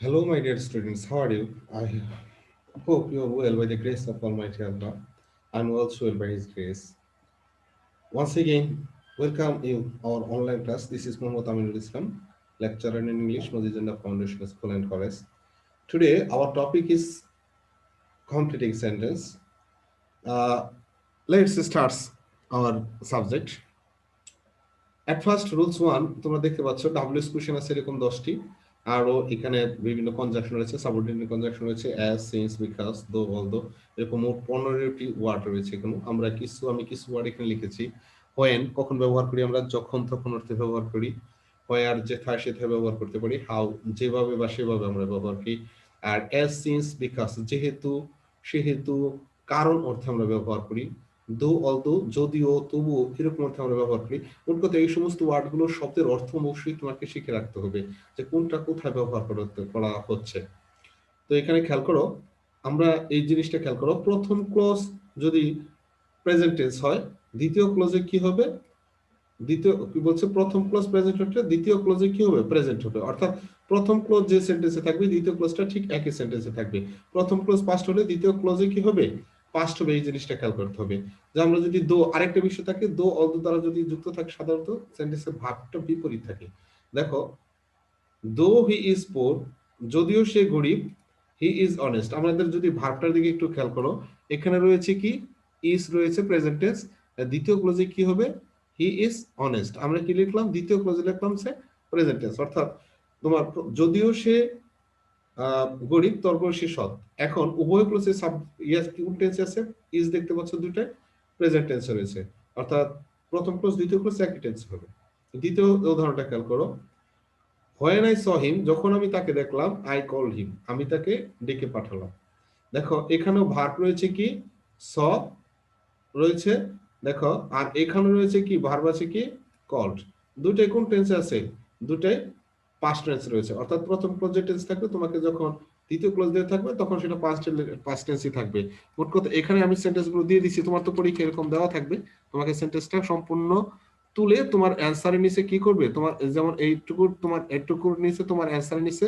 Hello, my dear students. How are you? I hope you are well by the grace of Almighty Allah. and also well by His grace. Once again, welcome you our online class. This is Muhammad Aminul Islam, lecturer in English, Mozizanda Foundation School and College. Today, our topic is completing sentence. Uh, let's start our subject. At first, rules one, তোমরা দেখতে পাচ্ছ WS question আরও এখানে বিভিন্ন conjunction রয়েছে subordinate conjunction রয়েছে as since because though although এরকম মোট পনেরোটি ওয়ার্ড রয়েছে এখানে। আমরা কিছু, আমি কিছু ওয়ার্ড এখানে লিখেছি। হোয়েন কখন ব্যবহার করি আমরা, যখন, তখন অর্থে ব্যবহার করি। হোয়ার যেথা সেথা ব্যবহার করতে পারি। হাউ যেভাবে বা সেভাবে আমরা ব্যবহার করি। আর অ্যাজ সিন্স বিকজ যেহেতু, সেহেতু, কারণ অর্থে আমরা ব্যবহার করি। দো অলদো যদিও, তবুও এরকম অর্থে আমরা ব্যবহার করি। মোট কথা এই সমস্ত ওয়ার্ডগুলো শব্দের অর্থ অবশ্যই তোমাকে শিখে রাখতে হবে যে কোনটা কোথায় ব্যবহার করা হচ্ছে। তো এখানে খেয়াল করো, আমরা এই জিনিসটা খেয়াল করো। প্রথম ক্লজ যদি প্রেজেন্ট টেন্স হয়, দ্বিতীয় ক্লোজে কি হবে? দ্বিতীয়, কি বলছে? প্রথম ক্লোজ প্রেজেন্ট হচ্ছে, দ্বিতীয় ক্লোজে কি হবে? প্রেজেন্ট হবে। অর্থাৎ প্রথম ক্লোজ যে সেন্টেন্সে থাকবে, দ্বিতীয় ক্লোজটা ঠিক একই সেন্টেন্সে থাকবে। প্রথম ক্লোজ পাস্ট হলে দ্বিতীয় ক্লোজে কি হবে? পাস্ট হবে এই জিনিসটা খেয়াল করতে হবে। যে আমরা যদি দো, আরেকটা বিষয় থাকে, দো অল দো দ্বারা যদি যুক্ত থাকে সাধারণত সেন্টেন্সের ভাবটা বিপরীত থাকে। দেখো, দো হি ইজ পোর যদিও সে গরিব, হি ইজ অনেস্ট আমাদের যদি ভাবটার দিকে একটু খেয়াল করো, এখানে রয়েছে কি? ইজ রয়েছে প্রেজেন্ট টেন্স দ্বিতীয় ক্লোজে কি হবে? হি ইজ অনেস্ট আমরা কি লিখলাম? দ্বিতীয় ক্লোজে লিখলাম সে প্রেজেন্ট টেন্স অর্থাৎ তোমার, যদিও সে গরিব তারপর সে সৎ। এখন উভয় ক্লোজে সাব ইয়াস কোন টেন্স আছে? ইজ দেখতে পাচ্ছ দুটাই প্রেজেন্ট টেন্স রয়েছে। অর্থাৎ প্রথম ক্লোজ দ্বিতীয় ক্লোজ একই টেন্স হবে। দ্বিতীয় উদাহরণটা খেয়াল করো। হোয়েন আই স হিম, যখন আমি তাকে দেখলাম, আই কল হিম, আমি তাকে ডেকে পাঠালাম। দেখো, এখানেও ভার্ব রয়েছে কি? স রয়েছে। দেখো, আর এখানে রয়েছে কি? ভার্ব আছে কি? কল্ড। দুটাই কোন টেন্সে আছে? দুটাই পাস্ট টেন্স রয়েছে। অর্থাৎ প্রথম ক্লোজে টেন্স থাকবে, তোমাকে যখন দ্বিতীয় ক্লোজ দিয়ে থাকবে, তখন সেটা পাস্ট পাস্ট টেন্সই থাকবে। মোট কথা, এখানে আমি সেন্টেন্সগুলো দিয়ে দিচ্ছি। তোমার তো পরীক্ষা এরকম দেওয়া থাকবে। তোমাকে সেন্টেন্সটা সম্পূর্ণ তুলে তোমার অ্যান্সারের নিচে কি করবে? তোমার, যেমন এইটুকুর তোমার, এইটুকুর নিচে তোমার অ্যান্সারের নিচে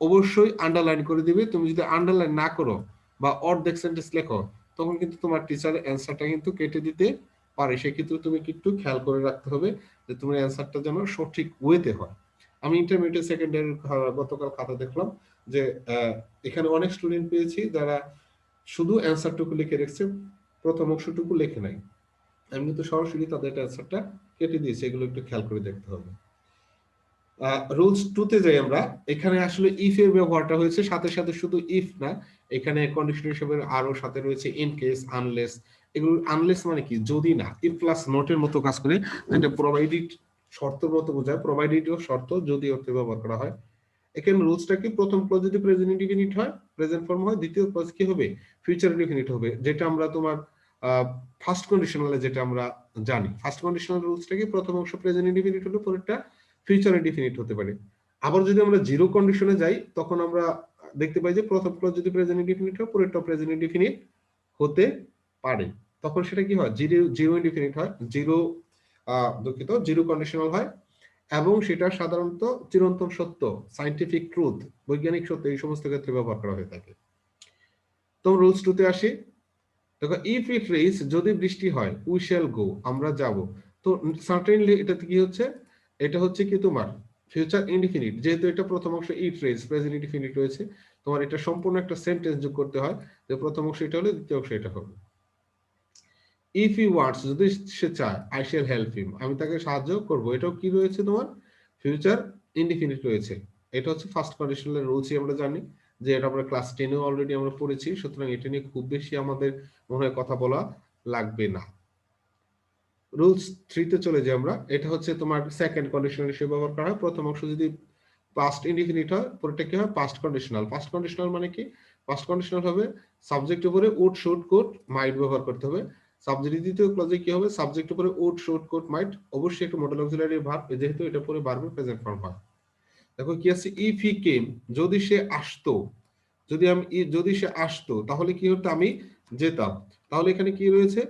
অবশ্যই আন্ডারলাইন করে দিবে। তুমি যদি আন্ডারলাইন না করো বা অর্ধেক সেন্টেন্স লেখো, তখন কিন্তু তোমার টিচারের অ্যান্সারটা কিন্তু কেটে দিতে পারে। সেক্ষেত্রে তুমি একটু খেয়াল করে রাখতে হবে যে তোমার অ্যান্সারটা যেন সঠিক ওয়েতে হয়। আমি ইন্টারমিডিয়েট সেকেন্ড ইয়ার গতকাল খাতা দেখলাম যে এখানে অনেক স্টুডেন্ট পেয়েছি যারা শুধু অ্যান্সারটুকু লিখে রেখেছে, প্রথম অংশটুকু লেখে নাই। আমি কিন্তু সরাসরি তাদের অ্যান্সারটা কেটে দিয়েছি, এগুলো একটু খেয়াল করে দেখতে হবে। রুলস টুতে যাই আমরা, এখানে আসলে ইফ এর ব্যবহারটা হয়েছে, সাথে সাথে শুধু ইফ না, এখানে কন্ডিশন হিসেবে আরও সাথে রয়েছে ইন কেস আনলেস এগুলো আনলেস মানে কি? যদি না ইফ প্লাস নোটের মতো কাজ করে যেটা প্রোভাইডেড শর্তের মতো বোঝায় প্রোভাইডেড শর্ত যদি অর্থে ব্যবহার করা হয়। এখানে রুলসটা কি? প্রথম ক্লজ যদি প্রেজেন্ট ইনডিফিনিট হয় প্রেজেন্ট ফর্ম হয়, দ্বিতীয় ক্লজ কি হবে? ফিউচার ইনডিফিনিট হবে, যেটা আমরা তোমার ফার্স্ট কন্ডিশনালে যেটা আমরা জানি। ফার্স্ট কন্ডিশনাল রুলসটা কি? প্রথম অংশ প্রেজেন্ট ইনডিফিনিট হলে পরেরটা ফিউচার ইনডিফিনিট হতে পারে। আবার যদি আমরা জিরো কন্ডিশনে যাই, তখন আমরা দেখতে পাই যে প্রথম ক্লজ যদি প্রেজেন্ট ইনডিফিনিট হয় পরেরটা প্রেজেন্ট ইনডিফিনিট হতে পারে। তখন সেটা কি হয়? জিরো জিরো ইনডিফিনিট হয়। জিরো দুঃখিত জিরো কন্ডিশনাল হয় এবং সেটা সাধারণত চিরন্তন সত্য সাইন্টিফিক ট্রুথ বৈজ্ঞানিক সত্য, এই সমস্ত ক্ষেত্রে ব্যবহার করা হয়ে থাকে। তো রুলস টুতে আসি। দেখো ইফ ইট রেইস যদি বৃষ্টি হয় উই শ্যাল গো আমরা যাব। তো সার্টেনলি এটাতে কি হচ্ছে? এটা হচ্ছে কি তোমার? ফিউচার ইনডিফিনিট যেহেতু এটা প্রথম অংশ ইট রেইস প্রেজেন্ট ইনডিফিনিট রয়েছে, তোমার এটা সম্পূর্ণ একটা সেন্টেন্স যোগ করতে হয় যে প্রথম অংশ এটা হলে দ্বিতীয় অংশ এটা হবে। ইফ ইউ ওয়ান্টস যদি সে চায় আই শ্যাল হেল্প হিম আমি তাকে সাহায্য করব। এটাও কি রয়েছে তোমার? ফিউচার ইনডিফিনিট রয়েছে। এটা হচ্ছে ফার্স্ট কন্ডিশনাল রুলসই আমরা জানি, যে এটা আমরা ক্লাস টেনেও অলরেডি আমরা পড়েছি, সুতরাং এটা নিয়ে খুব বেশি আমাদের মনে হয় কথা বলা লাগবে না। রুলস থ্রিতে চলে যাই আমরা। এটা হচ্ছে তোমার সেকেন্ড কন্ডিশনাল হিসেবে ব্যবহার করা হয়। প্রথম অংশ যদি পাস্ট ইনডিফিনিট হয়, পরেরটা কি হয়? পাস্ট কন্ডিশনাল পাস্ট কন্ডিশনাল মানে কি? পাস্ট কন্ডিশনাল হবে সাবজেক্ট উপরে উড শুড কোড মাইট ব্যবহার করতে হবে। সাবজেক্ট দ্বিতীয় ক্লজে কি হবে? সাবজেক্ট উপরে উড শুড কোড মাইট অবশ্যই একটা মডেল অক্সিলারি ভার্ব যেহেতু এটা পরে বারবার প্রেজেন্ট ফর্ম হয়। দেখো কি আছে? ইফ হি কেম যদি সে আসতো, যদি আমি, যদি সে আসতো, তাহলে কি হতো? আমি যেতাম। তাহলে এখানে কি রয়েছে?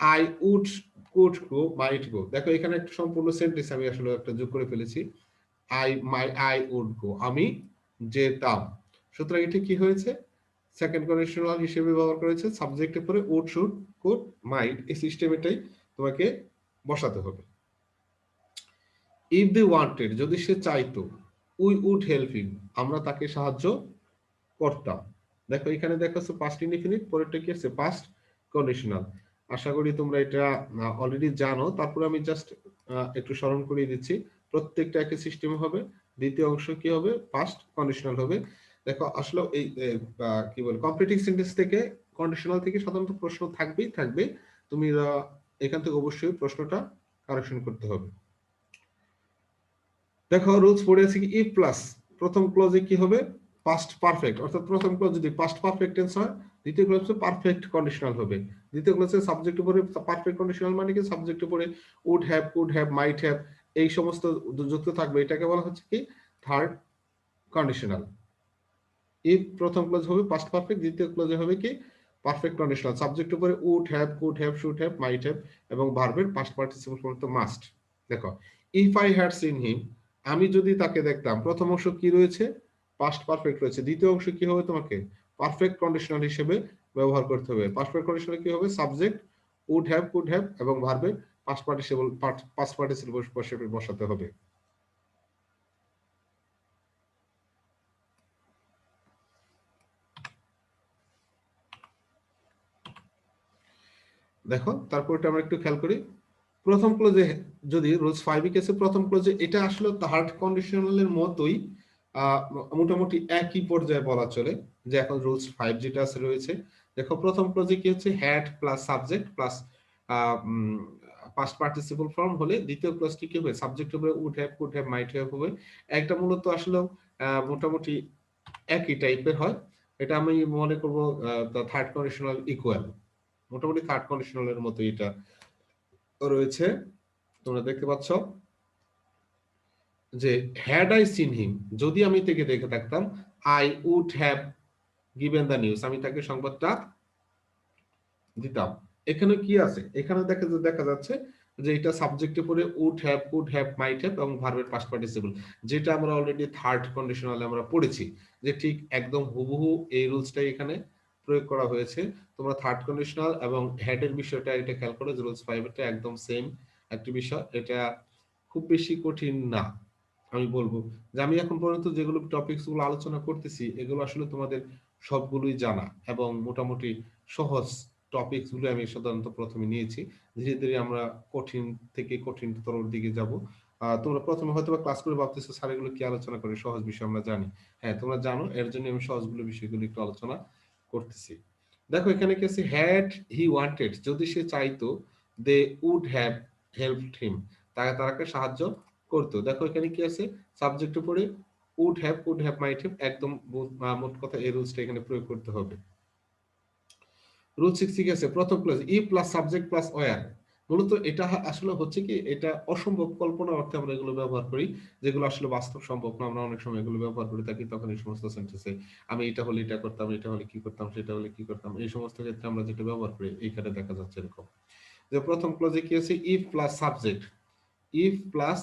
I would could go might go দেখো এখানে একটা সম্পূর্ণ সেন্টেন্স আমি আসলে একটা যোগ করে ফেলেছি। I my I would go আমি যেতাম। সুতরাং এটি কি হয়েছে? সেকেন্ড কন্ডিশনাল হিসেবে ব্যবহার করেছে সাবজেক্টের পরে উড শুড কুড মাইট এই সিস্টেম এটাই তোমাকে বসাতে হবে। ইফ দে ওয়ান্টেড যদি সে চাইতো উই উড হেল্প হিম আমরা তাকে সাহায্য করতাম। দেখো, এখানে দেখাচ্ছে পাস্ট ইনডিফিনিট পরেরটা কি আছে? পাস্ট কন্ডিশনাল আশা করি তোমরা এটা অলরেডি জানো। তারপরে আমি জাস্ট একটু স্মরণ করিয়ে দিচ্ছি। প্রত্যেকটা একই সিস্টেম হবে। দ্বিতীয় অংশ কি হবে? পাস্ট কন্ডিশনাল হবে। দেখো আসলে এই কি বলে কমপ্লিটিং সেন্টেন্স থেকে কন্ডিশনাল থেকে সাধারণত প্রশ্ন থাকবেই, থাকবে। তুমি এখান থেকে অবশ্যই প্রশ্নটা কারেকশন করতে হবে। দেখো রুলস পড়ে আছে কি ইফ প্লাস প্রথম ক্লজে কি হবে? পাস্ট পারফেক্ট অর্থাৎ প্রথম ক্লজ যদি পাস্ট পারফেক্ট টেন্স হয়, দ্বিতীয় ক্লজে পারফেক্ট কন্ডিশনাল হবে। দ্বিতীয় ক্লজে সাবজেক্ট উপরে পারফেক্ট কন্ডিশনাল মানে কি? সাবজেক্ট উপরে would have could have might have এই সমস্ত যুক্ত থাকবে। এটাকে বলা হচ্ছে কি? থার্ড কন্ডিশনাল ইফ প্রথম ক্লজ হবে পাস্ট পারফেক্ট দ্বিতীয় ক্লজে হবে কি? পারফেক্ট কন্ডিশনাল সাবজেক্ট উপরে would have could have should have might have এবং ভার্বের পাস্ট পার্টিসিপল ফর্ম তো মাস্ট দেখো if I had seen him আমি যদি তাকে দেখতাম, প্রথম অংশ কি রয়েছে? পাস্ট পারফেক্ট রয়েছে। দ্বিতীয় অংশ কি হবে তোমাকে? পারফেক্ট কন্ডিশনাল হিসেবে ব্যবহার করতে হবে। পারফেক্ট কন্ডিশনাল কি হবে? Subject would have could have এবং ভার্বে পাস্ট পার্টিসিপল পাস্ট পার্টিসিপল বসাতে হবে। দেখো তারপরটা আমরা একটু খেয়াল করি। প্রথম ক্লোজে যদি রোজ ফাইভ কেসে প্রথম ক্লোজে এটা আসলে থার্ড কন্ডিশনালের মতোই মোটামুটি একই পর্যায়ে বলা চলে, যে এখন রুলস ফাইভ যেটা আছে রয়েছে। দেখো, প্রথম ক্লোজে কি হচ্ছে? Had plus subject plus past participle form হলে দ্বিতীয় ক্লোজটি কি হবে? সাবজেক্ট হবে would have could have might have হবে। একটা মূলত আসলে মোটামুটি একই টাইপের হয়। এটা আমি মনে করব থার্ড কন্ডিশনাল ইকুয়াল মোটামুটি থার্ড কন্ডিশনালের মতো এটা রয়েছে। তোমরা দেখতে পাচ্ছ যে হ্যাড আই সিন হিম যদি আমি তাকে দেখে থাকতাম I would have given the news আমি তাকে সংবাদটা দিতাম। এখানে কি আছে? এখানে দেখা দেখা যাচ্ছে যে এটা সাবজেক্টে পড়ে would have would have might have এবং ভার্বের পাস্ট পার্টিসিপল যেটা আমরা অলরেডি থার্ড কন্ডিশনালে আমরা পড়েছি। যে ঠিক একদম হুবহু এই রুলসটাই এখানে প্রয়োগ করা হয়েছে। তোমরা থার্ড কন্ডিশনাল এবং হেডের বিষয়টা এটা খেয়াল করো রুলস ফাইভ এটা একদম সেম একটি বিষয়। এটা খুব বেশি কঠিন না, আমি বলব। যে আমি এখন পর্যন্ত যেগুলো টপিকসগুলো আলোচনা করতেছি, এগুলো আসলে তোমাদের সবগুলোই জানা এবং মোটামুটি সহজ টপিকসগুলো আমি সাধারণত প্রথমে নিয়েছি। ধীরে ধীরে আমরা কঠিন থেকে কঠিনতর দিকে যাব। তোমরা প্রথমে হয়তো বা ক্লাস করে ভাবতেছো, স্যার এগুলো কি আলোচনা করে? সহজ বিষয়, আমরা জানি। হ্যাঁ তোমরা জানো, এর জন্য আমি সহজগুলো বিষয়গুলো একটু আলোচনা করতেছি। দেখো, এখানে কি আছে? হ্যাড হি ওয়ান্টেড যদি সে চাইতো they would have helped him তাকে তারাকে সাহায্য করতো। দেখো, এখানে কি আছে? সাবজেক্ট উপরে would have would have might have একদম মোট কথা এই রুলসটা এখানে প্রয়োগ করতে হবে। রুল সিক্স ঠিক আছে? প্রথম clause E plus subject plus were মূলত এটা আসলে হচ্ছে কি, এটা অসম্ভব কল্পনা অর্থে আমরা এগুলো ব্যবহার করি, যেগুলো আসলে বাস্তব সম্ভব না। আমরা অনেক সময় এগুলো ব্যবহার করে থাকি, তখন এই সমস্ত সেন্টেন্সে আমি এটা হলে এটা করতাম, এটা হলে কি করতাম, সেটা হলে কি করতাম, এই সমস্ত ক্ষেত্রে আমরা যেটা ব্যবহার করি, এইখানে দেখা যাচ্ছে এরকম। যে প্রথম ক্লজে কি আছে? If plus subject if plus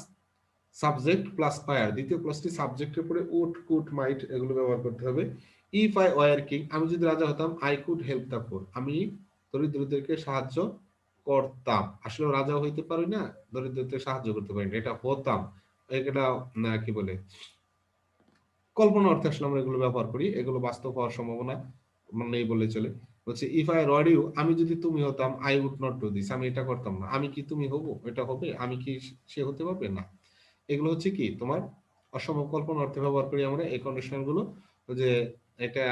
subject plus were দ্বিতীয় ক্লজটি সাবজেক্টের উপরে উড কুড মাইট এগুলো ব্যবহার করতে হবে। ইফ আই ওয়ার কিং আমি যদি রাজা হতাম I could help the poor আমি দরিদ্রদেরকে সাহায্য করতাম। আসলে রাজা হইতে পারি না দরিদ্রদের সাহায্য করতে পারি না, এটা হতাম। এটা কি বলে? কল্পনা অর্থে আসলে আমরা এগুলো ব্যবহার করি, এগুলো বাস্তব হওয়ার সম্ভাবনা নেই বলে চলে। বলছে ইফ আই রড ইউ আমি যদি তুমি হতাম I would not do this আমি এটা করতাম না। আমি কি তুমি হব? এটা হবে? আমি কি সে হতে পারবে? না। এগুলো হচ্ছে কি, তোমার অসম্ভব কল্পনা অর্থে ব্যবহার করি আমরা এই কন্ডিশনগুলো যে এটা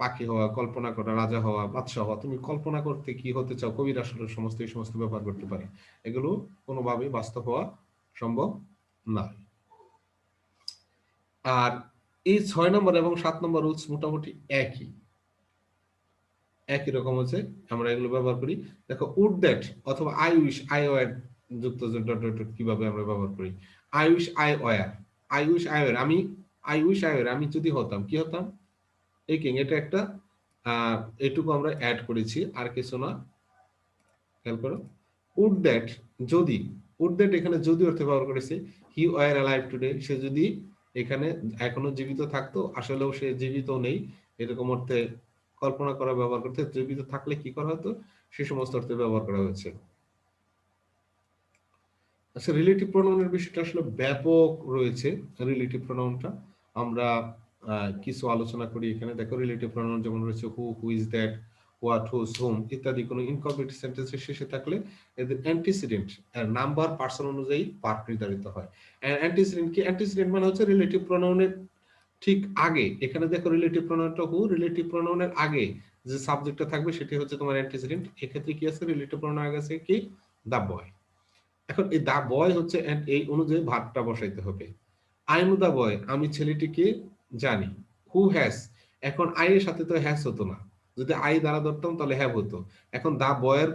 পাখি হওয়া, কল্পনা করা, রাজা হওয়া, বাদশাহ হওয়া, তুমি কল্পনা করতে কি হতে চাও? কবির আসলে সমস্ত, এই সমস্ত ব্যবহার করতে পারে। এগুলো কোনোভাবেই বাস্তব হওয়া সম্ভব নয়। আর এই ছয় নম্বর এবং সাত নম্বর রুলস মোটামুটি একই। একই রকম হচ্ছে, আমরা এগুলো ব্যবহার করি। দেখো উড দ্যাট অথবা আই উইশ আই ওয়ার যুক্ত কীভাবে আমরা ব্যবহার করি? I wish I were I wish I were আমি আই উইশ আই ওয়ার আমি যদি হতাম, কি হতাম? একিং এটা একটা এটুকু আমরা অ্যাড করেছি, আর কিছু না। খেয়াল করো। উড দ্যাট যদি উড দ্যাট এখানে যদি অর্থে ব্যবহার করেছে হি ওয়ার অ্যালাইভ টুডে সে যদি এখানে এখনও জীবিত থাকতো, আসলেও সে জীবিত নেই, এরকম অর্থে কল্পনা করা, ব্যবহার করতে, জীবিত থাকলে কি করা হতো? সে সমস্ত অর্থে ব্যবহার করা হয়েছে। আচ্ছা রিলেটিভ প্রোনাউনের বিষয়টা আসলে ব্যাপক রয়েছে রিলেটিভ প্রোনাউনটা আমরা কিছু আলোচনা করি এখানে। দেখো রিলেটিভ প্রোনাউন যেমন রয়েছে who who is that what whose whom ইত্যাদি কোনো ইনকমপ্লিট সেন্টেন্সের শেষে থাকলে এদের অ্যান্টিসিডেন্ট নাম্বার পার্সন অনুযায়ী পার্ট নির্ধারিত হয়। অ্যান্টিসিডেন্ট কি? অ্যান্টিসিডেন্ট মানে হচ্ছে রিলেটিভ প্রোনাউনের ঠিক আগে। এখানে দেখো রিলেটিভ প্রোনাউনটা হু রিলেটিভ প্রোনাউনের আগে যে সাবজেক্টটা থাকবে সেটি হচ্ছে তোমার অ্যান্টিসিডেন্ট এক্ষেত্রে কি আছে? রিলেটিভ প্রোনাউন আগে আছে কি? দা বয় এখন এই দা বয় হচ্ছে এই অনুযায়ী ভাতটা বসাইতে হবে। আই নু দা বয় আমি ছেলেটিকে জানি। হু হ্যাজ এখন আই এর সাথে তো হ্যাজ হতো না। যদি আই দ্বারা ধরতাম, তাহলে হ্যাভ হতো। এখন দা বয়ের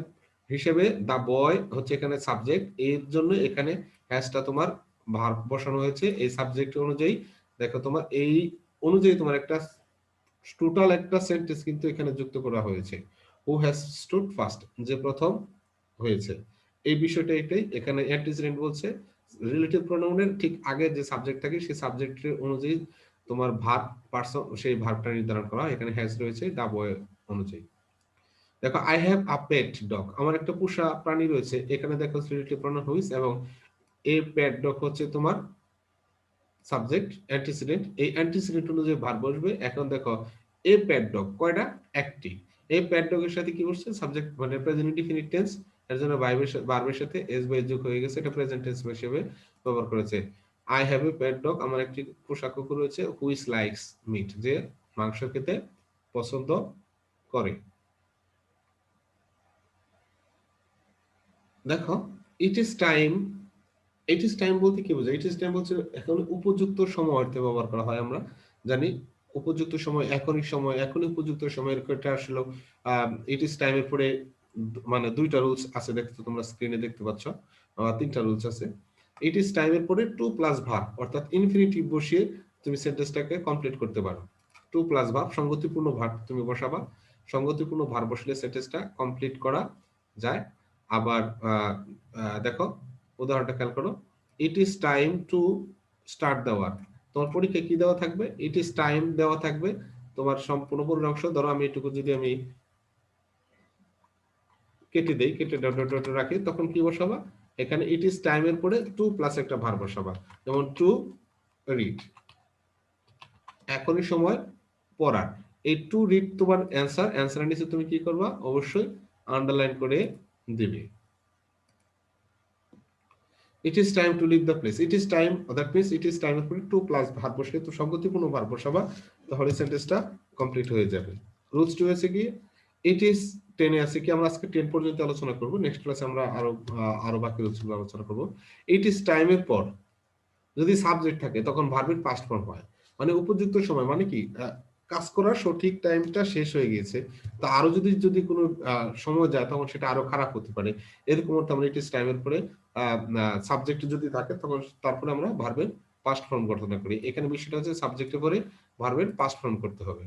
হিসেবে দা বয় হচ্ছে এখানে সাবজেক্ট এর জন্য এখানে হ্যাজটা তোমার ভার বসানো হয়েছে। এই সাবজেক্ট অনুযায়ী, দেখো তোমার এই অনুযায়ী তোমার একটা টোটাল একটা সেন্টেন্স কিন্তু এখানে যুক্ত করা হয়েছে। হু হ্যাজ স্টুড ফার্স্ট যে প্রথম হয়েছে। এই বিষয়টা এটাই। এখানে অ্যান্টিসিডেন্ট বলছে। রিলেটিভ প্রোনাউনের ঠিক আগে যে সাবজেক্ট থাকে, সেই সাবজেক্টের অনুযায়ী তোমার ভার্ব পার্সন সেই ভার্বটা নির্ধারণ করা এখানে হ্যাজ রয়েছে দা বয় অনুযায়ী। দেখো I have a pet dog আমার একটা পোষা প্রাণী রয়েছে। এখানে দেখো রিলেটিভ প্রোনাউন হুইস এবং এ পেট ডগ হচ্ছে তোমার সাবজেক্ট অ্যান্টিসিডেন্ট এই অ্যান্টিসিডেন্ট অনুযায়ী ভার্ব বসবে। এখন দেখো এ পেট ডগ কয়টা? একটি। এই পেট ডগের সাথে কি বসছে? সাবজেক্ট মানে প্রেজেন্ট ইনডিফিনিট টেন্স এর জন্য ভার্বের সাথে এস বাই যোগ হয়ে গেছে। এটা প্রেজেন্ট টেন্স হিসেবে ব্যবহার করেছে। I have a pet dog আমার একটি পোষা কুকুর রয়েছে হুইস লাইকস মিট যে মাংস খেতে পছন্দ করে। দেখো it is time it is time বলতে কি বোঝায়? ইট ইজ টাইম বলছে এখন উপযুক্ত সময় অর্থে ব্যবহার করা হয় আমরা। জানি, উপযুক্ত সময় এখনই সময়, এখনই উপযুক্ত সময় এটা আসলে ইট ইজ টাইমের পরে মানে দুইটা রুলস আছে, দেখতে তোমরা স্ক্রিনে দেখতে পাচ্ছ তিনটা রুলস আছে। ইট ইজ টাইমের পরে টু প্লাস ভার অর্থাৎ ইনফিনিটিভ বসিয়ে তুমি সেন্টেন্সটাকে কমপ্লিট করতে পারো। টু প্লাস ভার সংগতিপূর্ণ ভার তুমি বসাবা। সংগতিপূর্ণ ভার বসলে সেন্টেন্সটা কমপ্লিট করা যায়। আবার দেখো, উদাহরণটা খেয়াল করো। It is time to start the work তোমার পরীক্ষায় কি দেওয়া থাকবে? ইট ইজ টাইম দেওয়া থাকবে। তোমার সম্পূর্ণ পুরো অংশ, ধরো আমি এটুকু যদি আমি কেটে দেই, কেটে রাখি, তখন কি বসাবা? এখানে ইট ইজ টাইমের পরে টু প্লাস একটা ভার বসাবা। যেমন টু রিড এখনই সময় পড়ার। এই টু রিড তোমার অ্যান্সার অ্যান্সার নিচে তুমি কি করবা? অবশ্যই আন্ডারলাইন করে দিবে। It is time to leave the place it is time that means it is time পরে টু প্লাস ভার বসলে তো সংগতিপূর্ণ ভার বসাবা। তাহলে সেন্টেন্সটা কমপ্লিট হয়ে যাবে। রুলস টু হয়েছে কি ইট ইজ টেনে আছে কি? আমরা আজকে টেন পর্যন্ত আলোচনা করব। নেক্সট ক্লাসে আমরা আরও আরও বাকি আলোচনা করব। ইট ইজ টাইমের পর যদি সাবজেক্ট থাকে, তখন ভার্বের পাস্ট ফর্ম হয়। মানে উপযুক্ত সময় মানে কি? কাজ করার সঠিক টাইমটা শেষ হয়ে গিয়েছে। তো আরও যদি যদি কোনো সময় যায়, তখন সেটা আরও খারাপ হতে পারে। এরকম আমরা ইজ টাইমের পরে সাবজেক্ট যদি থাকে, তখন তারপরে আমরা ভার্বের পাস্ট ফর্ম গঠন করি। এখানে বিষয়টা হচ্ছে সাবজেক্টের পরে ভার্বের পাস্ট ফর্ম করতে হবে।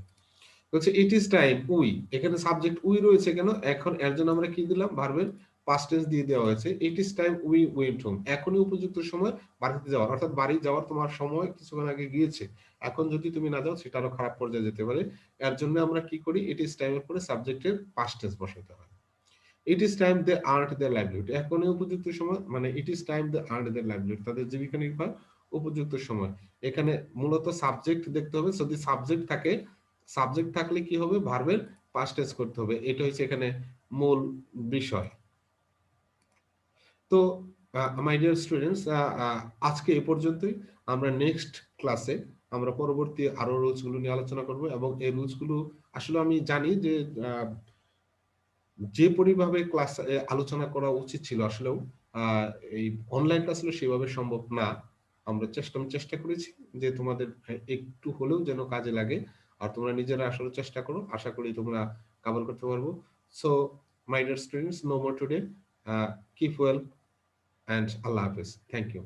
হচ্ছে ইট ইজ টাইম উই। এখানে সাবজেক্ট উই রয়েছে কেন? এখন এর জন্য আমরা কি দিলাম? ভার্বের পাস্ট টেন্স দিয়ে দেওয়া হয়েছে। It is time we went home এখনই উপযুক্ত সময় বাড়িতে যাওয়ার। অর্থাৎ বাড়ি যাওয়ার তোমার সময় কিছুক্ষণ আগে গিয়েছে। এখন যদি তুমি না যাও সেটা আরও খারাপ পর্যায়ে যেতে পারে। এর জন্য আমরা কি করি? ইট ইজ টাইমের পরে সাবজেক্টের পাস্ট টেন্স বসাতে হয়। It is time they art their livelihood এখনই উপযুক্ত সময় মানে it is time they art their livelihood তাদের জীবিকা নির্বাহ উপযুক্ত সময়। এখানে মূলত সাবজেক্ট দেখতে হবে। যদি সাবজেক্ট থাকে সাবজেক্ট থাকলে কি হবে? ভার্বের পাস্ট টেন্স করতে হবে। এটা হচ্ছে এখানে মূল বিষয়। তো মাই ডিয়ার স্টুডেন্টস আজকে এ পর্যন্তই। আমরা নেক্সট ক্লাসে আমরা পরবর্তী আরও রুলসগুলো নিয়ে আলোচনা করব এবং এই রুলসগুলো আসলে আমি জানি যে যে পরিভাবে ক্লাস আলোচনা করা উচিত ছিল আসলেও এই অনলাইন ক্লাস সেভাবে সম্ভব না। আমরা চেষ্টা চেষ্টা করেছি যে তোমাদের একটু হলেও যেন কাজে লাগে। আর তোমরা নিজেরা আসলে চেষ্টা করো। আশা করি তোমরা কভার করতে পারব। So my dear students no more today keep well and আল্লাহ হাফেজ। Thank you.